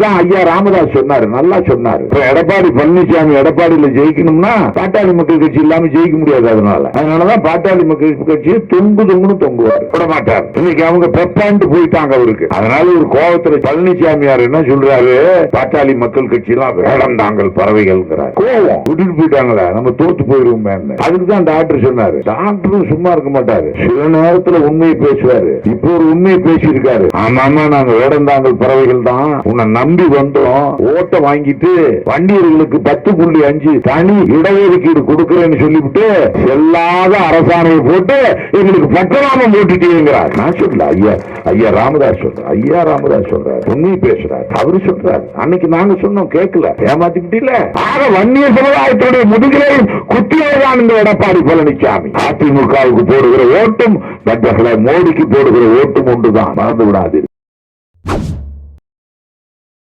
ஐயா ராமதாஸ் சொன்னாரு நல்லா சொன்னாரு. எடப்பாடி பழனிசாமி எடப்பாடியில ஜெயிக்கணும்னா பாட்டாளி மக்கள் கட்சி இல்லாம ஜெயிக்க முடியாது அதனால. அதனாலதான் பாட்டாளி மக்கள் கட்சியை தொங்கு தொங்குன்னு தொங்குவார். விட மாட்டார். இன்னைக்கு அவங்க பெப்பாண்டு போயிட்டாங்க அவருக்கு. அதனால ஒரு கோபத்துல பழனிசாமியார் என்ன சொல்றாரு? பாட்டாளி மக்கள் கட்சி எல்லாம் வேடம் தாங்கள் பறவைகள் கோவம். விட்டுட்டு போயிட்டாங்களா. நம்ம தோத்து போயிருவோம் அதுக்கு தான் டாக்டர் சொன்னாரு. டாக்டரும் சும்மா இருக்க மாட்டாரு. சில நேரத்துல உண்மையை பேசுவாரு. இப்போ ஒரு உண்மையை பேசியிருக்காரு. ஆமா ஆமா நாங்க வேடந்தாங்கல் பறவைகள் தான். உன்னை நம்பி வந்தோம் ஓட்ட வாங்கிட்டு வண்டியர்களுக்கு பத்து புள்ளி அஞ்சு தனி இடஒதுக்கீடு கொடுக்கறேன்னு சொல்லிவிட்டு செல்லாத அரசாணையை போட்டு எங்களுக்கு பட்டநாமம் போட்டுட்டீங்கிறார். நான் சொல்ல ஐயா ஐயா ராமதாஸ் சொல்ற ஐயா ராமதாஸ் சொல்றாரு உண்மையை பேசுறாரு அவரு சொல்றாரு. அன்னைக்கு நாங்க சொன்னோம் கேட்கல ஏமாத்திக்கிட்டீல ஆக வன்னிய சமுதாயத்துடைய முதுகிலே குத்தியதான் இந்த எடப்பாடி பழனிசாமி அதிமுகவுக்கு போடுகிற ஓட்டும் மற்றவர்களை மோடிக்கு போடுகிற ஓட்டும் ஒன்றுதான் மறந்து விடாதீர்கள்.